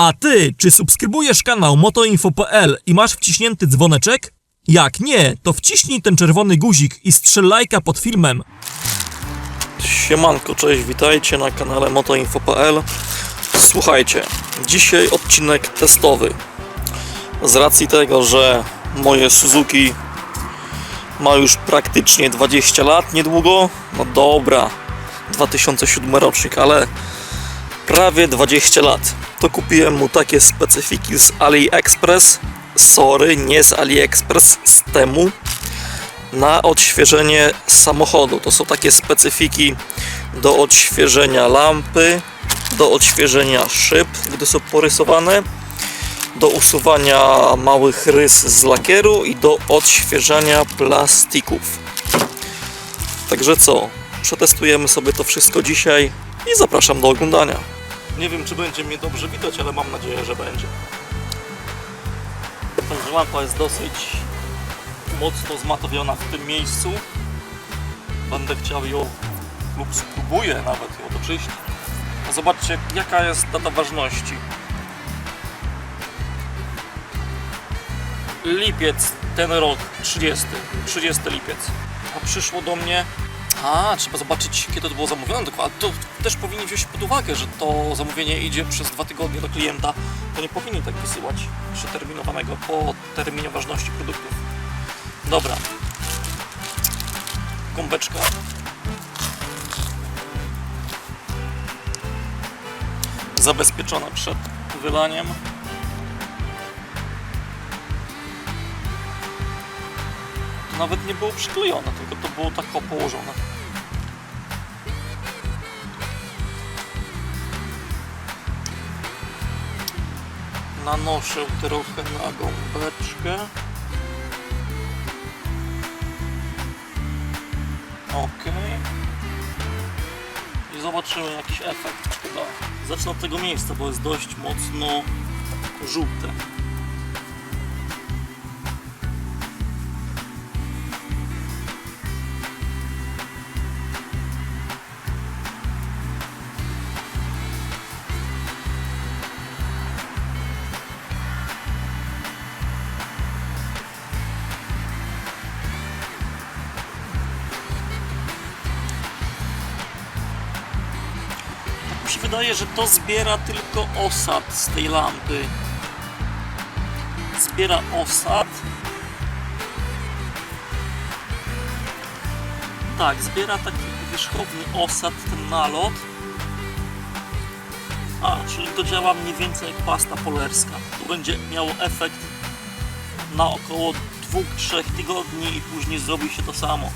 A ty, czy subskrybujesz kanał motoinfo.pl i masz wciśnięty dzwoneczek? Jak nie, to wciśnij ten czerwony guzik i strzel lajka pod filmem. Siemanko, cześć, witajcie na kanale motoinfo.pl Słuchajcie, dzisiaj odcinek testowy. Z racji tego, że moje Suzuki ma już praktycznie 20 lat niedługo, no dobra, 2007 rocznik, ale prawie 20 lat. To kupiłem mu takie specyfiki z AliExpress. Sorry, nie z AliExpress, z temu. Na odświeżenie samochodu. To są takie specyfiki do odświeżenia lampy, do odświeżenia szyb, gdy są porysowane, do usuwania małych rys z lakieru i do odświeżania plastików. Także co? Przetestujemy sobie to wszystko dzisiaj i zapraszam do oglądania. Nie wiem, czy będzie mnie dobrze widać, ale mam nadzieję, że będzie. Także lampa jest dosyć mocno zmatowiona w tym miejscu. Będę chciał ją, lub spróbuję nawet ją doczyścić. A zobaczcie, jaka jest data ważności. Lipiec, ten rok, 30. 30 lipiec. A przyszło do mnie a, trzeba zobaczyć, kiedy to było zamówione dokładnie. To też powinni wziąć pod uwagę, że to zamówienie idzie przez dwa tygodnie do klienta. To nie powinni tak wysyłać przeterminowanego po terminie ważności produktów. Dobra. Gąbeczka. Zabezpieczona przed wylaniem. Nawet nie było przyklejone, tylko to było tak położone. Nanoszę trochę na gąbeczkę. Ok. I zobaczymy jakiś efekt. Zacznę od tego miejsca, bo jest dość mocno żółte. Się wydaje, że to zbiera tylko osad z tej lampy. Zbiera osad. Tak, zbiera taki wierzchowny osad, ten nalot. A, czyli to działa mniej więcej jak pasta polerska. Tu będzie miało efekt na około 2-3 tygodni i później zrobi się to samo.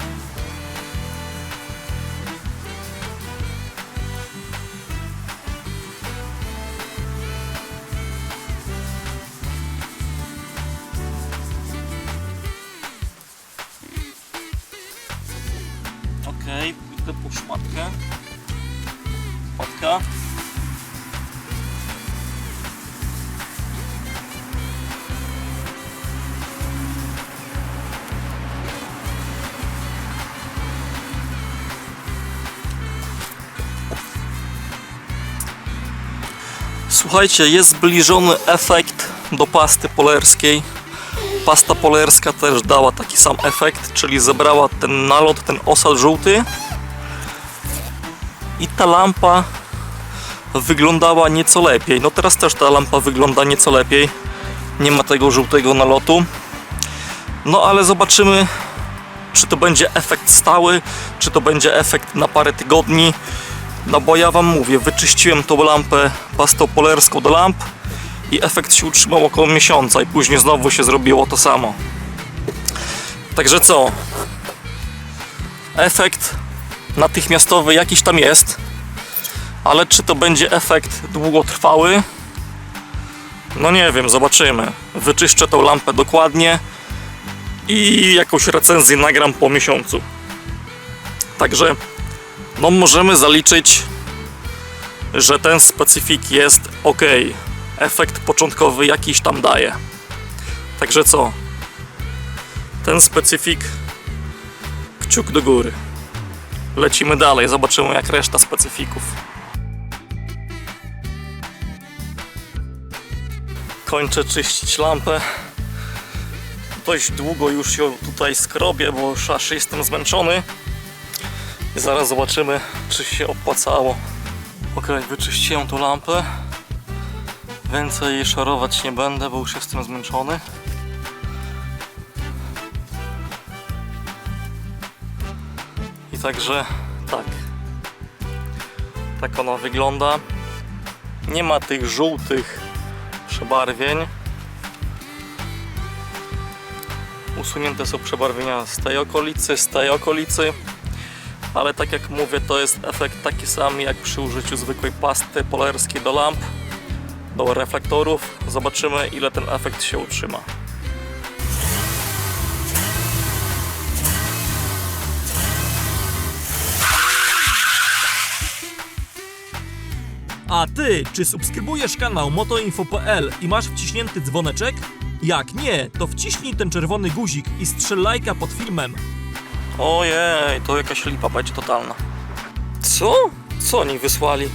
Słuchajcie, jest zbliżony efekt do pasty polerskiej. Pasta polerska też dała taki sam efekt, czyli zebrała ten nalot, ten osad żółty i ta lampa wyglądała nieco lepiej. No teraz też ta lampa wygląda nieco lepiej. Nie ma tego żółtego nalotu. No ale zobaczymy, czy to będzie efekt stały, czy to będzie efekt na parę tygodni. No bo ja wam mówię, wyczyściłem tą lampę pastą polerską do lamp i efekt się utrzymał około miesiąca i później znowu się zrobiło to samo. Także co? Efekt natychmiastowy jakiś tam jest, ale czy to będzie efekt długotrwały? No nie wiem, zobaczymy. Wyczyszczę tą lampę dokładnie i jakąś recenzję nagram po miesiącu. Także no możemy zaliczyć, że ten specyfik jest ok efekt początkowy jakiś tam daje. Także co? Ten specyfik kciuk do góry. Lecimy dalej, zobaczymy jak reszta specyfików. Kończę czyścić lampę. Dość długo już ją tutaj skrobię, bo już aż jestem zmęczony. I zaraz zobaczymy, czy się opłacało. Ok, wyczyściłem tą lampę. Więcej jej szorować nie będę, bo już jestem zmęczony. Także tak. Tak ona wygląda. Nie ma tych żółtych przebarwień. Usunięte są przebarwienia z tej okolicy, z tej okolicy. Ale tak jak mówię, to jest efekt taki sam jak przy użyciu zwykłej pasty polerskiej do lamp, do reflektorów. Zobaczymy ile ten efekt się utrzyma. A ty, czy subskrybujesz kanał motoinfo.pl i masz wciśnięty dzwoneczek? Jak nie, to wciśnij ten czerwony guzik i strzel lajka pod filmem. Ojej, to jakaś lipa będzie totalna. Co? Co oni wysłali?